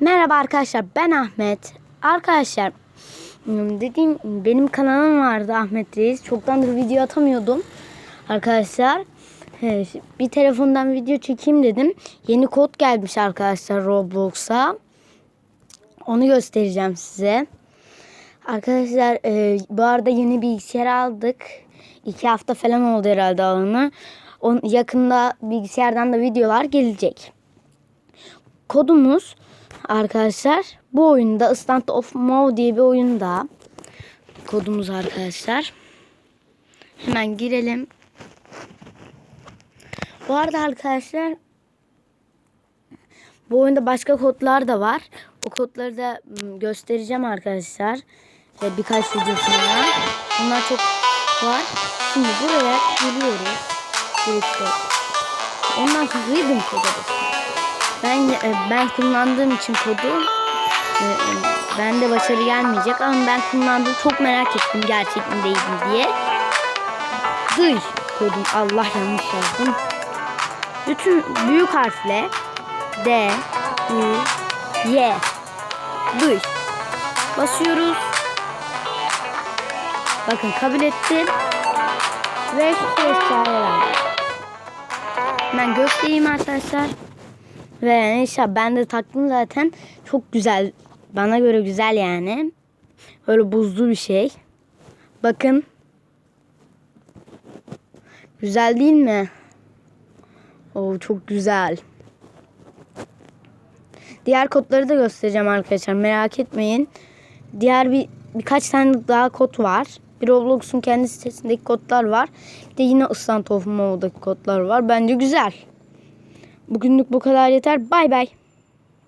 Merhaba arkadaşlar ben Ahmet. Arkadaşlar dediğim benim kanalım vardı Ahmet Reis. Çoktandır video atamıyordum. Arkadaşlar bir telefondan video çekeyim dedim. Yeni kod gelmiş arkadaşlar Roblox'a. Onu göstereceğim size. Arkadaşlar e, bu arada yeni bilgisayar aldık. İki hafta falan oldu herhalde alanı. On, yakında bilgisayardan da videolar gelecek. Kodumuz arkadaşlar bu oyunda Stand of Move diye bir oyunda kodumuz arkadaşlar. Hemen girelim. Bu arada arkadaşlar bu oyunda başka kodlar da var. O kodları da göstereceğim arkadaşlar. Ve birkaç videosunda. Bunlar çok var. Şimdi buraya geliyoruz. Birlikte. Ondan sonra Rhythm kodu basıyoruz. Ben e, ben kullandığım için kodu e, e, bende başarı gelmeyecek ama ben kullandım çok merak ettim gerçek mi değil mi diye. Duy kodum Allah yanlış yazdım. Bütün büyük harfle D, U, Y. Duy. Basıyoruz. Bakın kabul ettim. Ve şu. Ben göstereyim arkadaşlar. Ve inşallah ben de taktım zaten. Çok güzel. Bana göre güzel yani. Böyle buzlu bir şey. Bakın. Güzel değil mi? Oo çok güzel. Diğer kodları da göstereceğim arkadaşlar. Merak etmeyin. Diğer bir birkaç tane daha kod var. Bir Roblox'un kendi sitesindeki kodlar var. Bir de yine Island of Mo'daki kodlar var. Bence güzel. Bugünlük bu kadar yeter. Bay bay.